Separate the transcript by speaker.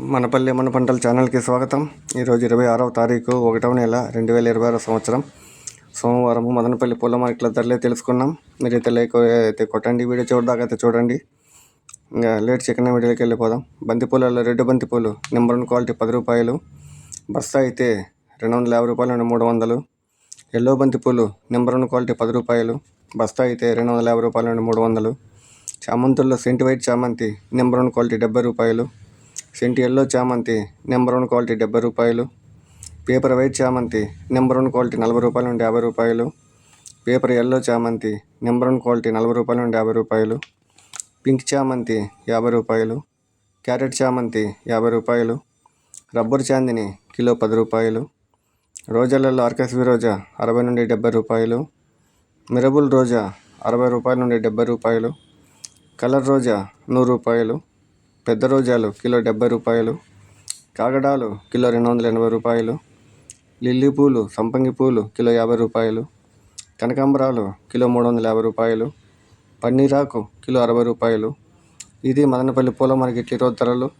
Speaker 1: మనపల్లి మన పంటల ఛానల్కి స్వాగతం. ఈరోజు ఇరవై ఆరవ తారీఖు ఒకటవ నెల రెండు వేల ఇరవై ఆరో సంవత్సరం. సోమవారం మదనపల్లి పూల మార్కెట్ల ధరలే తెలుసుకున్నాం. మీరైతే లైక్ అయితే కొట్టండి. వీడియో చూడదాకా అయితే చూడండి. ఇంకా లేట్ చికెన్ వీడియోకి వెళ్ళిపోదాం. బంతిపూలలో రెడ్ బంతిపూలు నెంబర్ వన్ క్వాలిటీ పది రూపాయలు. బస్తా అయితే రెండు వందల యాభై రూపాయలు నుండి మూడు వందలు. ఎల్లో బంతిపూలు నెంబర్ వన్ క్వాలిటీ పది రూపాయలు. బస్తా అయితే రెండు వందల యాభై రూపాయల నుండి మూడు వందలు. చామంతుల్లో సెంటి వైట్ చామంతి నెంబర్ వన్ క్వాలిటీ డెబ్బై రూపాయలు. సెంటు ఎల్లో చామంతి నెంబర్ వన్ క్వాలిటీ డెబ్బై రూపాయలు. పేపర్ వైట్ చామంతి నెంబర్ వన్ క్వాలిటీ నలభై రూపాయల నుండి యాభై రూపాయలు. పేపర్ ఎల్లో చామంతి నెంబర్ వన్ క్వాలిటీ నలభై రూపాయల నుండి యాభై రూపాయలు. పింక్ చామంతి యాభై రూపాయలు. క్యారెట్ చామంతి యాభై రూపాయలు. రబ్బర్ చాందిని కిలో పది రూపాయలు. రోజాలలో ఆర్కస్ రోజా అరవై నుండి డెబ్బై రూపాయలు. మిరబుల్ రోజా అరవై రూపాయల నుండి డెబ్బై రూపాయలు. కలర్ రోజా నూరు రూపాయలు. పెద్ద రోజాలు కిలో డెబ్బై రూపాయలు. కాగడాలు కిలో రెండు వందల ఎనభై రూపాయలు. లిల్లీ పూలు సంపంగి పూలు కిలో యాభై రూపాయలు. కనకాంబరాలు కిలో మూడు వందల యాభై రూపాయలు. పన్నీరాకు కిలో అరవై రూపాయలు. ఇది మదనపల్లి పూల మార్కెట్ ఈరోజు ధరలు